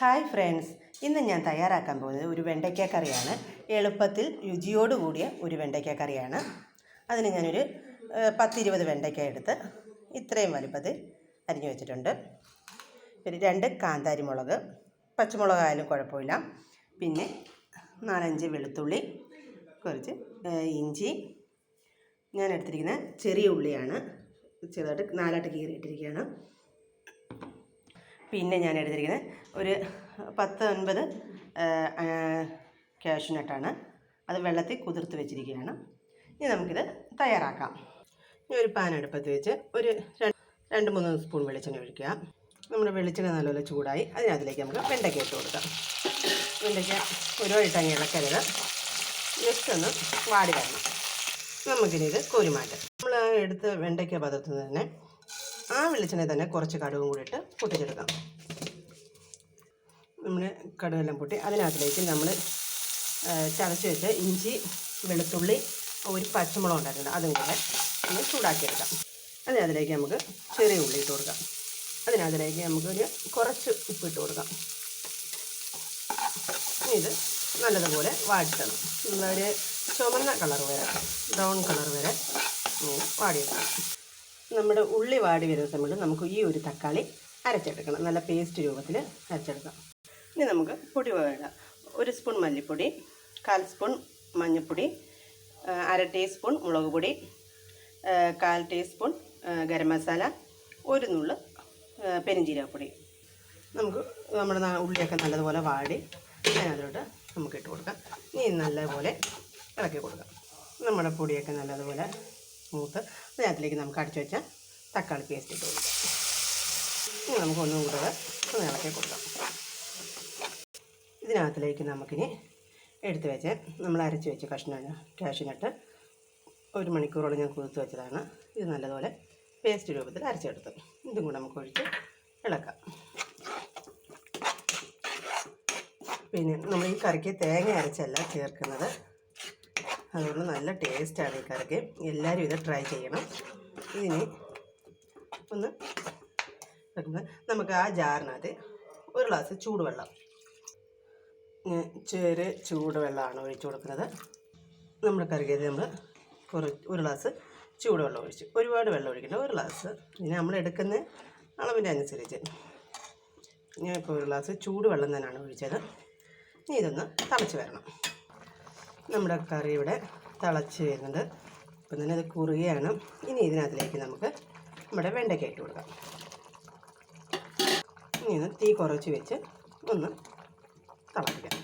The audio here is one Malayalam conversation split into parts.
Hi friends. ഇന്ന് ഞാൻ തയ്യാറാക്കാൻ പോകുന്നത് ഒരു വെണ്ടയ്ക്ക കറിയാണ്. എളുപ്പത്തിൽ രുചിയോടുകൂടിയ ഒരു വെണ്ടയ്ക്ക കറിയാണ്. അതിന് ഞാനൊരു പത്തിരുപത് വെണ്ടയ്ക്ക എടുത്ത് ഇത്രയും വലുപ്പത്തിൽ അരിഞ്ഞു വെച്ചിട്ടുണ്ട്. ഒരു രണ്ട് കാന്താരി മുളക് പച്ചമുളകായാലും കുഴപ്പമില്ല. പിന്നെ നാലഞ്ച് വെളുത്തുള്ളി കുറച്ച് ഇഞ്ചി. ഞാൻ എടുത്തിരിക്കുന്ന ചെറിയ ഉള്ളിയാണ്. ചെറുതായിട്ട് നാലായിട്ട് കീറിയിട്ടിരിക്കുകയാണ്. പിന്നെ ഞാൻ എടുത്തിരിക്കുന്നത് ഒരു പത്ത് ഒൻപത് ക്യാഷ്നട്ടാണ് അത് വെള്ളത്തിൽ കുതിർത്ത് വെച്ചിരിക്കുകയാണ്. ഇനി നമുക്കിത് തയ്യാറാക്കാം. ഇനി ഒരു പാൻ അടുപ്പത്ത് വെച്ച് ഒരു രണ്ട് മൂന്ന് സ്പൂൺ വെളിച്ചെണ്ണ ഒഴിക്കുക. നമ്മുടെ വെളിച്ചെണ്ണ നല്ലപോലെ ചൂടായി അതിനകത്തിലേക്ക് നമുക്ക് വെണ്ടയ്ക്ക ഇട്ട് കൊടുക്കാം. വെണ്ടയ്ക്ക ഒരുപാടിട്ട് അങ്ങ് ഇളക്കരുത്. ജസ്റ്റ് ഒന്ന് വാടി വരണം. നമുക്കിനി ഇത് കോരിമാറ്റാം. നമ്മൾ എടുത്ത് വെണ്ടയ്ക്ക പതർത്തുന്നത് തന്നെ ആ വെളിച്ചെണ്ണ തന്നെ കുറച്ച് കടുകും കൂടി ഇട്ട് പൊട്ടിച്ചെടുക്കാം. നമ്മൾ കടുകെല്ലാം പൊട്ടി അതിനകത്തിലേക്ക് നമ്മൾ ചതച്ച് വെച്ച ഇഞ്ചി വെളുത്തുള്ളി ഒരു പച്ചമുളക് ഉണ്ടായിട്ടുണ്ട്. അതും കൂടെ ഒന്ന് ചൂടാക്കിയെടുക്കാം. അതിനകത്തിലേക്ക് നമുക്ക് ചെറിയ ഉള്ളി ഇട്ട് കൊടുക്കാം. അതിനകത്തിലേക്ക് നമുക്കൊരു കുറച്ച് ഉപ്പ് ഇട്ട് കൊടുക്കാം. ഇത് നല്ലതുപോലെ വാട്ടണം നല്ലൊരു ചുമന്ന കളർ വരെ ബ്രൗൺ കളർ വരെ വാടിയെടുക്കണം നമ്മുടെ ഉള്ളി വാടി വരുന്ന സമയത്ത് നമുക്ക് ഈ ഒരു തക്കാളി അരച്ചെടുക്കണം. നല്ല പേസ്റ്റ് രൂപത്തിൽ അരച്ചെടുക്കാം. ഇനി നമുക്ക് പൊടി വേണം ഒരു സ്പൂൺ മല്ലിപ്പൊടി കാൽ സ്പൂൺ മഞ്ഞൾപ്പൊടി അര ടീസ്പൂൺ മുളക് പൊടി കാൽ ടീസ്പൂൺ ഗരം മസാല ഒരു നുള്ള് ആ, പെരുംജീരകപ്പൊടി നമുക്ക് നമ്മുടെ ഉള്ളിയൊക്കെ നല്ലതുപോലെ വാടി അതിനകത്തോട്ട് നമുക്ക് ഇട്ട് കൊടുക്കാം. ഇനി നല്ലപോലെ ഇളക്കി കൊടുക്കാം. നമ്മുടെ പൊടിയൊക്കെ നല്ലതുപോലെ മൂത്ത് അതിനകത്തിലേക്ക് നമുക്ക് അടിച്ചു വെച്ച തക്കാളി പേസ്റ്റ് ഇട്ട് കൊടുക്കാം. ഇനി നമുക്ക് ഒന്നും കൂടെ ഒന്ന് ഇളക്കി കൊടുക്കാം. ഇതിനകത്തിലേക്ക് നമുക്കിനി എടുത്ത് വെച്ച് നമ്മൾ അരച്ച് വെച്ച് കഷ്ണം കാഷ്യൂനട്ട് ഒരു മണിക്കൂറോളം ഞാൻ കുതിർത്ത് വെച്ചതാണ്. ഇത് നല്ലതുപോലെ പേസ്റ്റ് രൂപത്തിൽ അരച്ചെടുത്ത് ഇതും കൂടെ നമുക്ക് ഒഴിച്ച് ഇളക്കാം. പിന്നെ നമ്മൾ ഈ കറിക്ക് തേങ്ങ അരച്ചല്ല ചേർക്കുന്നത്. അതുകൊണ്ട് നല്ല ടേസ്റ്റാണ് ഈ കറിക്ക് എല്ലാവരും ഇത് ട്രൈ ചെയ്യണം. ഇതിന് ഒന്ന് വെക്കുമ്പോൾ നമുക്ക് ആ ജാറിനകത്ത് ഒരു ഗ്ലാസ് ചൂടുവെള്ളം. ചെറിയ ചെറു ചൂടുവെള്ളമാണ് ഒഴിച്ചു കൊടുക്കുന്നത്. നമ്മൾ കറിക്ക് നമ്മൾ കുറച്ച് ഒരു ഗ്ലാസ് ചൂടുവെള്ളം ഒഴിച്ചു. ഒരുപാട് വെള്ളം ഒഴിക്കണ്ട ഒരു ഗ്ലാസ് ഇനി നമ്മൾ എടുക്കുന്ന അളവിന്റെ അനുസരിച്ച് ഞാൻ ഇപ്പോൾ ഒരു ഗ്ലാസ് ചൂടുവെള്ളം തന്നെയാണ് ഒഴിച്ചത്. ഇനി ഇതൊന്ന് തിളച്ച് വരണം. നമ്മുടെ കറി ഇവിടെ തിളച്ച് വരുന്നുണ്ട്. ഇപ്പം തന്നെ ഇത് കുറുകയാണ്. ഇനി ഇതിനകത്തിലേക്ക് നമുക്ക് നമ്മുടെ വെണ്ടയ്ക്ക ഇട്ട് കൊടുക്കാം. ഇനി ഒന്ന് തീ കുറച്ച് വെച്ച് ഒന്ന് തിളപ്പിക്കാം.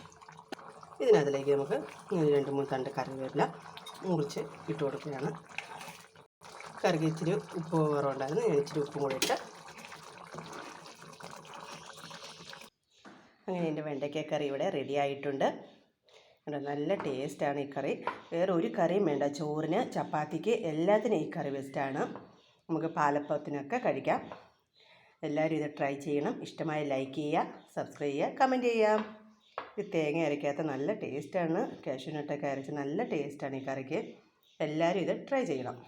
ഇതിനകത്തിലേക്ക് നമുക്ക് ഇങ്ങനെ രണ്ട് മൂന്ന് തണ്ട് കറിവേപ്പില മുറിച്ച് ഇട്ട് കൊടുക്കുകയാണ്. കറിക്ക് ഇച്ചിരി ഉപ്പ് കുറവുണ്ടായിരുന്നു. ഞാൻ ഇച്ചിരി ഉപ്പും കൂടി ഇട്ട് അങ്ങനെ എന്റെ വെണ്ടയ്ക്ക കറി ഇവിടെ റെഡി ആയിട്ടുണ്ട്. കണ്ടോ, നല്ല ടേസ്റ്റാണ് ഈ കറി. വേറെ ഒരു കറിയും വേണ്ട. ചോറിന് ചപ്പാത്തിക്ക് എല്ലാത്തിനും ഈ കറി ബെസ്റ്റാണ് നമുക്ക് പാലപ്പത്തിനൊക്കെ കഴിക്കാം. എല്ലാവരും ഇത് ട്രൈ ചെയ്യണം. ഇഷ്ടമായ ലൈക്ക് ചെയ്യുക സബ്സ്ക്രൈബ് ചെയ്യുക കമന്റ് ചെയ്യാം ഇത് തേങ്ങ അരയ്ക്കാത്ത നല്ല ടേസ്റ്റാണ് കാഷ്യൂനട്ടൊക്കെ അരച്ച് നല്ല ടേസ്റ്റാണ് ഈ കറിക്ക്. എല്ലാവരും ഇത് ട്രൈ ചെയ്യണം.